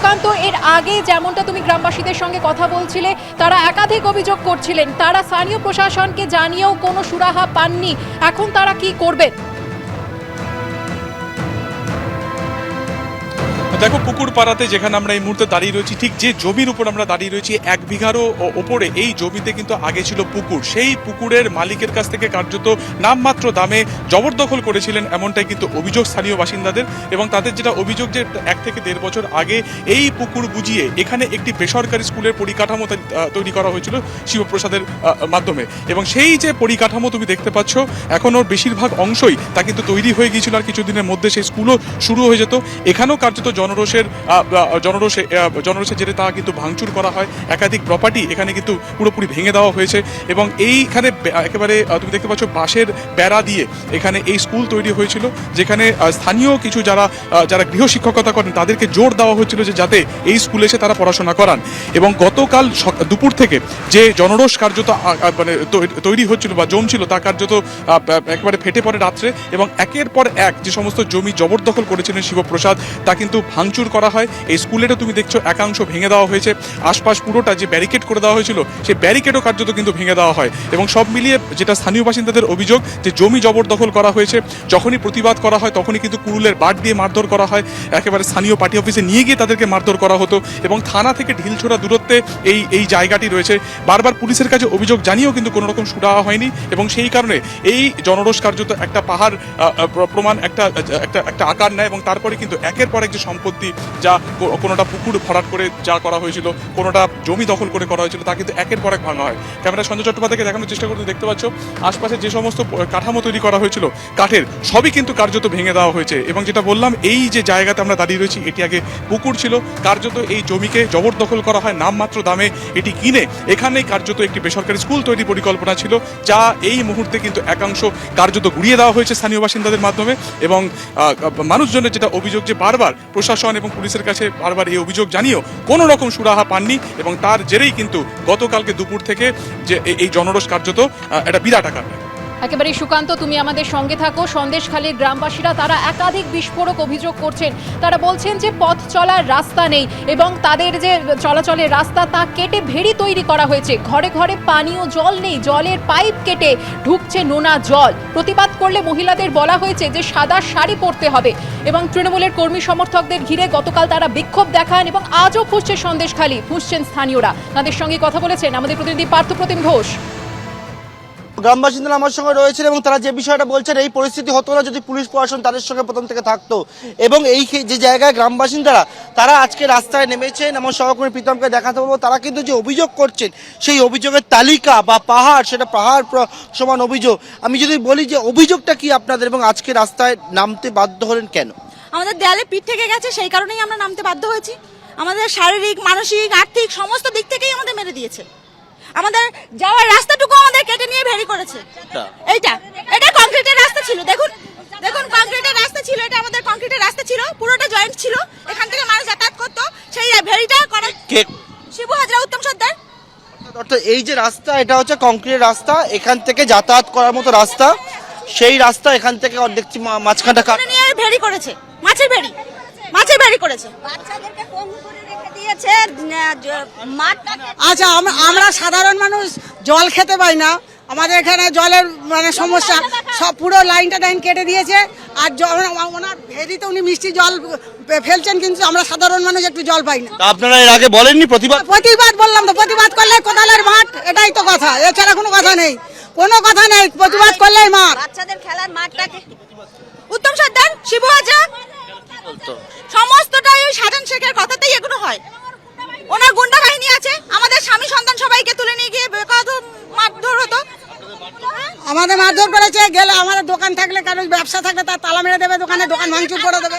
সুকান্ত এর আগে যেমনটা তুমি গ্রামবাসীদের সঙ্গে কথা বলছিলে, তারা একাধিক অভিযোগ করছিলেন। তারা স্থানীয় প্রশাসনকে জানিয়েও কোনো সুরাহা পাননি। এখন তারা কি করবেন? দেখো পুকুর পাড়াতে যেখানে আমরা এই মুহূর্তে দাঁড়িয়ে রয়েছি, ঠিক যে জমির উপর আমরা দাঁড়িয়ে রয়েছি, এক বিঘারও ওপরে, এই জমিতে কিন্তু আগে ছিল পুকুর। সেই পুকুরের মালিকের কাছ থেকে কার্যত নামমাত্র দামে জবরদখল করেছিলেন এমনটাই কিন্তু অভিযোগ স্থানীয় বাসিন্দাদের এবং তাদের যেটা অভিযোগ যে এক থেকে দেড় বছর আগে এই পুকুর বুঝিয়ে এখানে একটি বেসরকারি স্কুলের পরিকাঠামো তৈরি করা হয়েছিল শিবপ্রসাদের মাধ্যমে। এবং সেই যে পরিকাঠামো তুমি দেখতে পাচ্ছ এখন ওর বেশিরভাগ অংশই তা কিন্তু তৈরি হয়ে গিয়েছিল আর কিছুদিনের মধ্যে সেই স্কুলও শুরু হয়ে যেত। এখানেও কার্যত জনরোষের জনরোষে আহ, জনরোষে জেরে তা কিন্তু ভাঙচুর করা হয়। একাধিক প্রপার্টি এখানে কিন্তু পুরোপুরি ভেঙে দেওয়া হয়েছে এবং এইখানে একেবারে তুমি দেখতে পাচ্ছ বাঁশের বেড়া দিয়ে এখানে এই স্কুল তৈরি হয়েছিল যেখানে স্থানীয় কিছু যারা যারা গৃহ শিক্ষকতা করেন তাদেরকে জোর দেওয়া হয়েছিল যে যাতে এই স্কুলে এসে তারা পড়াশোনা করান। এবং গতকাল দুপুর থেকে যে জনরোষ কার্যত মানে তৈরি হচ্ছিল বা জমছিল তা কার্যত একেবারে ফেটে পড়ে রাত্রে এবং একের পর এক যে সমস্ত জমি জবরদখল করেছিলেন শিবপ্রসাদ তা কিন্তু ভাঙচুর করা হয়। এই স্কুলেরও তুমি দেখছ একাংশ ভেঙে দেওয়া হয়েছে। আশপাশ পুরোটা যে ব্যারিকেড করে দেওয়া হয়েছিল, সেই ব্যারিকেডও কার্যত কিন্তু ভেঙে দেওয়া হয়। এবং সব মিলিয়ে যেটা স্থানীয় বাসিন্দাদের অভিযোগ, যে জমি জবরদখল করা হয়েছে, যখনই প্রতিবাদ করা হয়, তখনই কিন্তু কুরুলের বাট দিয়ে মারধর করা হয়। একেবারে স্থানীয় পার্টি অফিসে নিয়ে গিয়ে তাদেরকে মারধর করা হতো। এবং থানা থেকে ঢিলছোড়া দূরত্বে এই এই জায়গাটি রয়েছে। বারবার পুলিশের কাছে অভিযোগ জানিয়েও কিন্তু কোনো রকম সুরাহা হয়নি। এবং সেই কারণে এই জনরোষ কার্যত একটা পাহাড় প্রমাণ, একটা একটা একটা আকার নেয়। এবং তারপরে কিন্তু একের পর এক যে সম্পত্তি যা কোনোটা পুকুর ভরাট করে যা করা হয়েছিল, কোনোটা জমি দখল করে করা হয়েছিল, তা কিন্তু একের পর এক ভাঙা হয়। ক্যামেরা সঞ্জয় চট্টোপাধ্যায়কে দেখানোর চেষ্টা করতে দেখতে পাচ্ছ, আশপাশে যে সমস্ত কাঠামো তৈরি করা হয়েছিল, কাঠের, সবই কিন্তু কার্যত ভেঙে দেওয়া হয়েছে। এবং যেটা বললাম, এই যে জায়গাতে আমরা দাঁড়িয়ে রয়েছি, এটি আগে পুকুর ছিল, কার্যত এই জমিকে জবরদখল করা হয় নামমাত্র দামে এটি কিনে, এখানেই কার্যত একটি বেসরকারি স্কুল তৈরি পরিকল্পনা ছিল, যা এই মুহূর্তে কিন্তু একাংশ কার্যত গুড়িয়ে দেওয়া হয়েছে স্থানীয় বাসিন্দাদের মাধ্যমে। এবং মানুষজনের যেটা অভিযোগ যে বারবার প্রশাসন এবং পুলিশের কাছে বারবার এই অভিযোগ জানিয়েও কোনো রকম সুরাহা পাননি এবং তার জেরেই কিন্তু গতকালকে দুপুর থেকে যে এই- জনরোষ কার্যত একটা বিরাট আকার নেয়। একেবারে সুকান্ত, তুমি আমাদের সঙ্গে থাকো। সন্দেশখালীর গ্রামবাসীরা তারা একাধিক বিস্ফোরক অভিযোগ করছেন। তারা বলছেন যে পথ চলার রাস্তা নেই এবং তাদের যে চলাচলের রাস্তা, তা কেটে ভেড়ি তৈরি করা হয়েছে। ঘরে ঘরে পানীয় জল নেই, জলের পাইপ কেটে ঢুকছে নোনা জল। প্রতিবাদ করলে মহিলাদের বলা হয়েছে যে সাদা শাড়ি পরতে হবে এবং তৃণমূলের কর্মী সমর্থকদের ঘিরে গতকাল তারা বিক্ষোভ দেখান এবং আজও ফুসছে সন্দেশখালী ফুসছেন স্থানীয়রা। তাদের সঙ্গে কথা বলেছেন আমাদের প্রতিনিধি পার্থপ্রতিম ঘোষ। গ্রামবাসিন্দরা আমার সঙ্গে রয়েছেন এবং তারা যে বিষয়টা বলছেন, এই পরিস্থিতি হতো না যদি পুলিশ প্রশাসন তাদের সঙ্গে প্রথম থেকে থাকতো। এবং এই যে জায়গায় গ্রামবাসিন্দারা তারা আজকে রাস্তায় নেমেছেন, আমার সহকর্মী প্রীতমকে দেখাতে বলব, তারা কিন্তু যে অভিযোগ করছেন, সেই অভিযোগের তালিকা বা পাহাড়, সেটা পাহাড় সমান অভিযোগ। আমি যদি বলি যে অভিযোগটা কি আপনাদের এবং আজকে রাস্তায় নামতে বাধ্য হলেন কেন? আমাদের দেয়ালে পিঠ থেকে গেছে, সেই কারণেই আমরা নামতে বাধ্য হয়েছি। আমাদের শারীরিক, মানসিক, আর্থিক সমস্ত দিক থেকেই আমাদের মেরে দিয়েছে। আমাদের যাওয়ার কেটে নিয়ে এইটা। এটা কংক্রিটের রাস্তা ছিল দেখুন। দেখুন কংক্রিটের রাস্তা ছিল এটা আমাদের কংক্রিটের রাস্তা ছিল পুরোটা জয়েন্ট ছিল। এখান থেকে মানুষ যাতায়াত করতো। সেই ভেরিটা করা কে? শিবু হাজরা উত্তম সর্দার। অর্থাৎ এই যে রাস্তা এটা হচ্ছে কংক্রিটের রাস্তা। এখান থেকে যাতায়াত করার মতো রাস্তা। সেই রাস্তা এখান থেকে দেখছি মা- মাঝখানটা কাট করে নিয়ে ভেরি করেছে। মাছের ভেরি। মাছের ভেরি করেছে। বাচ্চাদেরকে করে রেখে দিয়েছে আচ্ছা আমরা সাধারণ মানুষ জল খেতে পাই না। আমাদের এখানে জলের মানে সমস্যা। সব পুরো লাইনটা লাইন কেটে দিয়েছে। আর ওনার ভেরিতে উনি মিষ্টি জল ফেলছেন কিন্তু আমরা সাধারণ মানুষ একটু জল পাই না। আপনারা এর আগে বলেননি প্রতিবাদ? প্রতিবাদ বললাম তো প্রতিবাদ করলে কোদালের মাঠ এটাই তো কথা। এছাড়া কোনো কথা নেই। কোনো কথা নেই প্রতিবাদ করলেই মাঠ। বাচ্চাদের খেলার মাঠটাকে উত্তম সর্দার শিবু হাজরা সমস্তটাই ওই সাজান শেখের কথাতেই এগুলো হয়। ওনার গুন্ডা বাহিনী আছে আমাদের স্বামী সন্তান সবাইকে আমাদের মারধর করেছে, গেলে আমাদের দোকান থাকলে কারও ব্যবসা থাকলে তার তালা মেরে দেবে, দোকানে দোকান ভাঙচুর করে দেবে।